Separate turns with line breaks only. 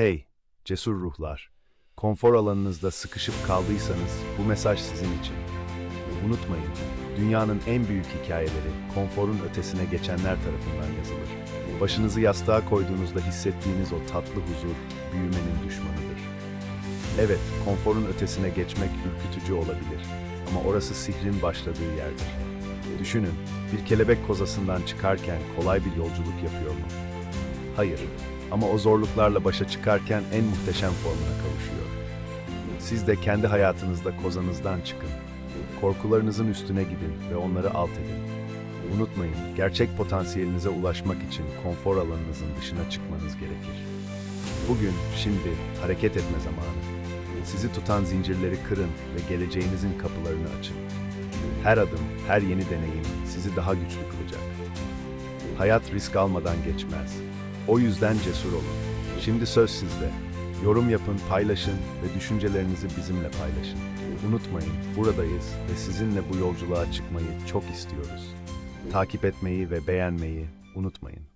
Hey, cesur ruhlar. Konfor alanınızda sıkışıp kaldıysanız bu mesaj sizin için. Unutmayın, dünyanın en büyük hikayeleri konforun ötesine geçenler tarafından yazılır. Başınızı yastığa koyduğunuzda hissettiğiniz o tatlı huzur büyümenin düşmanıdır. Evet, konforun ötesine geçmek ürkütücü olabilir ama orası sihrin başladığı yerdir. Düşünün, bir kelebek kozasından çıkarken kolay bir yolculuk yapıyor mu? Hayır, ama o zorluklarla başa çıkarken en muhteşem formuna kavuşuyor. Siz de kendi hayatınızda kozanızdan çıkın. Korkularınızın üstüne gidin ve onları alt edin. Unutmayın, gerçek potansiyelinize ulaşmak için konfor alanınızın dışına çıkmanız gerekir. Bugün, şimdi hareket etme zamanı. Sizi tutan zincirleri kırın ve geleceğinizin kapılarını açın. Her adım, her yeni deneyim sizi daha güçlü kılacak. Hayat risk almadan geçmez. O yüzden cesur olun. Şimdi söz sizde. Yorum yapın, paylaşın ve düşüncelerinizi bizimle paylaşın. Unutmayın, buradayız ve sizinle bu yolculuğa çıkmayı çok istiyoruz. Takip etmeyi ve beğenmeyi unutmayın.